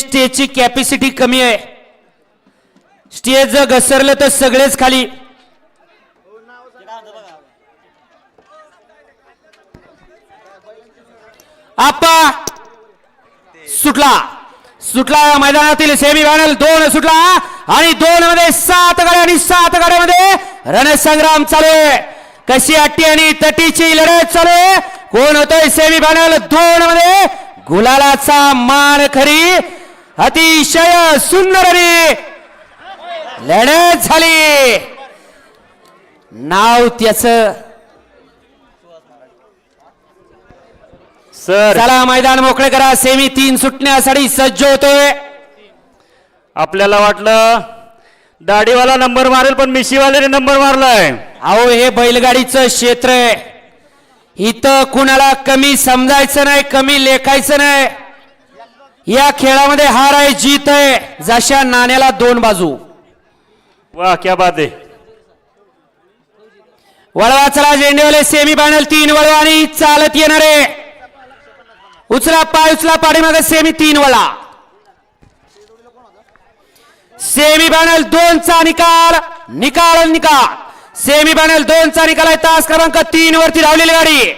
स्टेजची कॅपॅसिटी कमी आहे. स्टेज जर घसरलं तर सगळेच खाली. आप्पा सुटला. सुटला मैदानातील सेमी फायनल दोन सुटला आणि दोन मध्ये सात गाड्या आणि सात गाड्यामध्ये रणसंग्राम चालू आहे. कशी अट्टी आणि तटीची लढत चालू आहे? कोण होतोय सेमी फायनल दोन मध्ये गुलालाचा मान खरी अतिशय सुंदर आणि लढत झाली. नाव त्याच. सर. चला मैदान मोकळे करा. सेमी तीन सुटण्यासाठी सज्ज होतोय आपल्याला वाटलं दाढीवाला नंबर मारेल पण मिशीवाल्याने नंबर मारलाय. अहो हे बैलगाडीचं क्षेत्र आहे. इथं कुणाला कमी समजायचं नाही कमी लेखायचं नाही. या खेळामध्ये हार आहे जीत आहे जशा नाण्याला दोन बाजू. वा क्या बात आहे. वळवा चला झेंडेवाले सेमी फायनल तीन वळवा आणि चालत येणारे. उचला पाय उचला पाठीमागे सेमी तीन वळा. सेमी फायनल दोनचा निकाल निकाल निकाल. सेमी फायनल दोनचा निकाल आहे तास क्रमांक तीन वरती धावलेली गाडी.